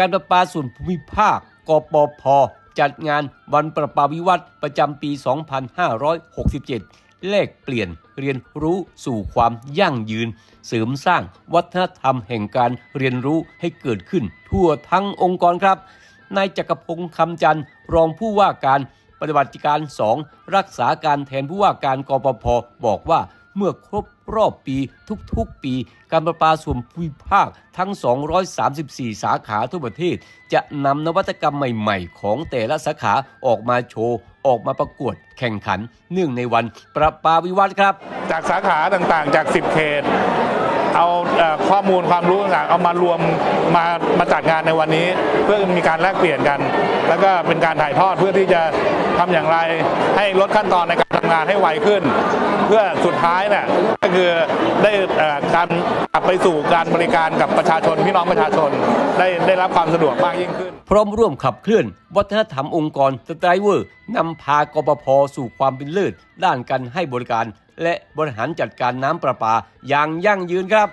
การประปาส่วนภูมิภาค กปพ จัดงานวันประปาวิวัฒน์ประจำปี 2567แลกเปลี่ยนเรียนรู้สู่ความยั่งยืน เสริมสร้างวัฒนธรรมแห่งการเรียนรู้ให้เกิดขึ้นทั่วทั้งองค์กรครับ นายจักรพงศ์คำจันทร์รองผู้ว่าการปฏิบัติการ 2 รักษาการแทนผู้ว่าการกปพบอกว่าเมื่อครบรอบปีทุกๆปี การประปาส่วนภูมิภาคทั้ง 234 สาขาทั่วประเทศ จะนำนวัตกรรมใหม่ ๆ ของแต่ละสาขาออกมาโชว์ ออกมาประกวดแข่งขัน เนื่องในวันประปาวิวัฒน์ครับ จากสาขาต่างๆ จาก 10 เขตเอาข้อมูลความรู้ต่างๆเอามารวมมามาจัดงานในวันนี้ เพื่อมีการแลกเปลี่ยนกัน แล้วก็เป็นการถ่ายทอดเพื่อที่จะทำอย่างไรให้ลดขั้นตอนในการทำงานให้ไวขึ้น เพื่อสุดท้ายเนี่ย คือได้การกลับไปสู่การบริการกับประชาชนพี่น้องประชาชน ได้ได้รับความสะดวกมากยิ่งขึ้น พร้อมร่วมขับเคลื่อน วัฒนธรรมองค์กรสไตรเวอร์นำพากปพสู่ความเป็นเลิศด้านการให้บริการ และบริหารจัดการน้ำประปาอย่างยั่งยืนครับ